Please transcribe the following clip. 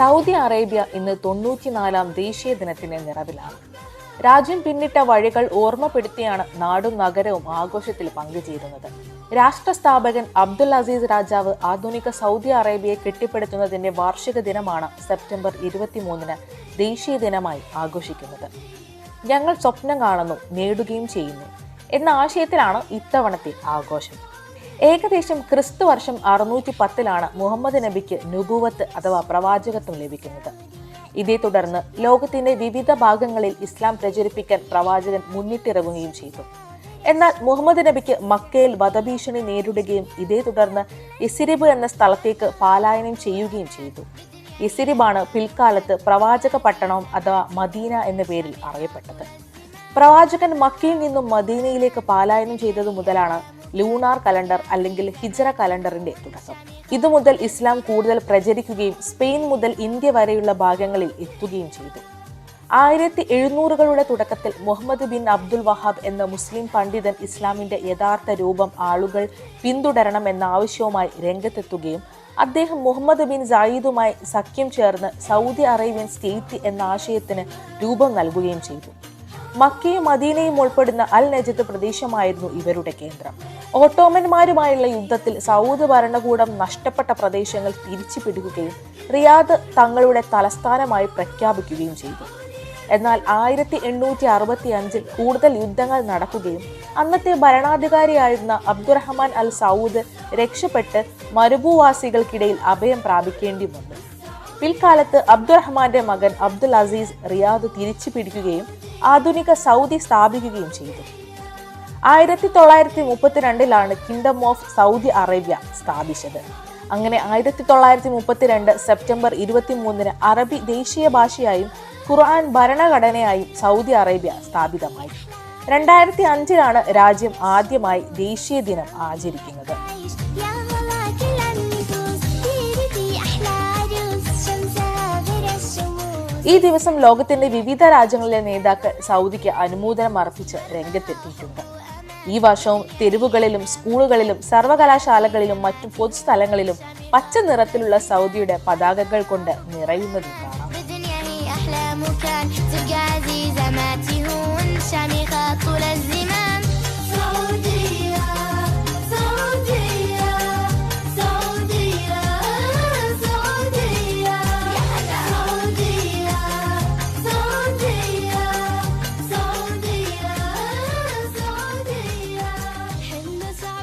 Saudi Arabia ഇന്ന് തൊണ്ണൂറ്റിനാലാം ദേശീയ ദിനത്തിന്റെ നിറവിലാണ്. രാജ്യം പിന്നിട്ട വഴികൾ ഓർമ്മപ്പെടുത്തിയാണ് നാടും നഗരവും ആഘോഷത്തിൽ പങ്കുചേരുന്നത്. രാഷ്ട്രസ്ഥാപകൻ അബ്ദുൽ അസീസ് രാജാവ് ആധുനിക സൗദി അറേബ്യയെ കെട്ടിപ്പടുത്തുന്നതിന്റെ വാർഷിക ദിനമാണ് സെപ്റ്റംബർ ഇരുപത്തിമൂന്നിന് ദേശീയ ദിനമായി ആഘോഷിക്കുന്നത്. ഞങ്ങൾ സ്വപ്നം കാണുന്നു നേടുകയും ചെയ്യുന്നു. എന്ന ആശയത്തിലാണ് ഇത്തവണത്തെ ആഘോഷം. ഏകദേശം ക്രിസ്തു വർഷം അറുന്നൂറ്റി പത്തിലാണ് മുഹമ്മദ് നബിക്ക് നുബുവത്ത് അഥവാ പ്രവാചകത്വം ലഭിക്കുന്നത്. ഇതേ തുടർന്ന് ലോകത്തിന്റെ വിവിധ ഭാഗങ്ങളിൽ ഇസ്ലാം പ്രചരിപ്പിക്കാൻ പ്രവാചകൻ മുന്നിട്ടിറങ്ങുകയും ചെയ്തു. എന്നാൽ മുഹമ്മദ് നബിക്ക് മക്കയിൽ വധഭീഷണി നേരിടുകയും ഇതേ തുടർന്ന് ഇസിരിബ് എന്ന സ്ഥലത്തേക്ക് പാലായനം ചെയ്യുകയും ചെയ്തു. ഇസിരിബാണ് പിൽക്കാലത്ത് പ്രവാചക പട്ടണം അഥവാ മദീന എന്ന പേരിൽ അറിയപ്പെട്ടത്. പ്രവാചകൻ മക്കയിൽ നിന്നും മദീനയിലേക്ക് പാലായനം ചെയ്തതു മുതലാണ് ലൂണാർ കലണ്ടർ അല്ലെങ്കിൽ ഹിജറ കലണ്ടറിന്റെ തുടക്കം. ഇതുമുതൽ ഇസ്ലാം കൂടുതൽ പ്രചരിക്കുകയും സ്പെയിൻ മുതൽ ഇന്ത്യ വരെയുള്ള ഭാഗങ്ങളിൽ എത്തുകയും ചെയ്തു. ആയിരത്തി എഴുന്നൂറുകളുടെ തുടക്കത്തിൽ മുഹമ്മദ് ബിൻ അബ്ദുൽ വഹാബ് എന്ന മുസ്ലിം പണ്ഡിതൻ ഇസ്ലാമിന്റെ യഥാർത്ഥ രൂപം ആളുകൾ പിന്തുടരണം എന്ന ആവശ്യവുമായി രംഗത്തെത്തുകയും അദ്ദേഹം മുഹമ്മദ് ബിൻ സായിദുമായി സഖ്യം ചേർന്ന് സൗദി അറേബ്യൻ സ്റ്റേറ്റ് എന്ന ആശയത്തിന് രൂപം നൽകുകയും ചെയ്തു. മക്കയും മദീനയും ഉൾപ്പെടുന്ന അൽ നജത്ത് പ്രദേശമായിരുന്നു ഇവരുടെ കേന്ദ്രം. ഓട്ടോമന്മാരുമായുള്ള യുദ്ധത്തിൽ സൗദ് ഭരണകൂടം നഷ്ടപ്പെട്ട പ്രദേശങ്ങൾ തിരിച്ചു പിടിക്കുകയും റിയാദ് തങ്ങളുടെ തലസ്ഥാനമായി പ്രഖ്യാപിക്കുകയും ചെയ്തു. എന്നാൽ ആയിരത്തി എണ്ണൂറ്റി അറുപത്തി അഞ്ചിൽ കൂടുതൽ യുദ്ധങ്ങൾ നടക്കുകയും അന്നത്തെ ഭരണാധികാരിയായിരുന്ന അബ്ദുറഹ്മാൻ അൽ സൗദ് രക്ഷപ്പെട്ട് മരുഭൂവാസികൾക്കിടയിൽ അഭയം പ്രാപിക്കേണ്ടി വന്നു. പിൽക്കാലത്ത് അബ്ദുറഹ്മാന്റെ മകൻ അബ്ദുൽ അസീസ് റിയാദ് തിരിച്ചു പിടിക്കുകയും ആധുനിക സൗദി സ്ഥാപിക്കുകയും ചെയ്തു. ആയിരത്തി തൊള്ളായിരത്തി മുപ്പത്തിരണ്ടിലാണ് കിങ്ഡം ഓഫ് സൗദി അറേബ്യ സ്ഥാപിച്ചത്. അങ്ങനെ ആയിരത്തി തൊള്ളായിരത്തി മുപ്പത്തിരണ്ട് സെപ്റ്റംബർ ഇരുപത്തി മൂന്നിന് അറബി ദേശീയ ഭാഷയായും ഖുർആൻ ഭരണഘടനയായും സൗദി അറേബ്യ സ്ഥാപിതമായി. രണ്ടായിരത്തി അഞ്ചിലാണ് രാജ്യം ആദ്യമായി ദേശീയ ദിനം ആചരിക്കുന്നത്. ഈ ദിവസം ലോകത്തിന്റെ വിവിധ രാജ്യങ്ങളിലെ നേതാക്കൾ സൗദിക്ക് അനുമോദനം അർപ്പിച്ച് രംഗത്തെത്തിയിട്ടുണ്ട്. ഈ വർഷവും തെരുവുകളിലും സ്കൂളുകളിലും സർവകലാശാലകളിലും മറ്റു പൊതുസ്ഥലങ്ങളിലും പച്ച നിറത്തിലുള്ള സൗദിയുടെ പതാകകൾ കൊണ്ട് നിറയുന്നത് കാണാം.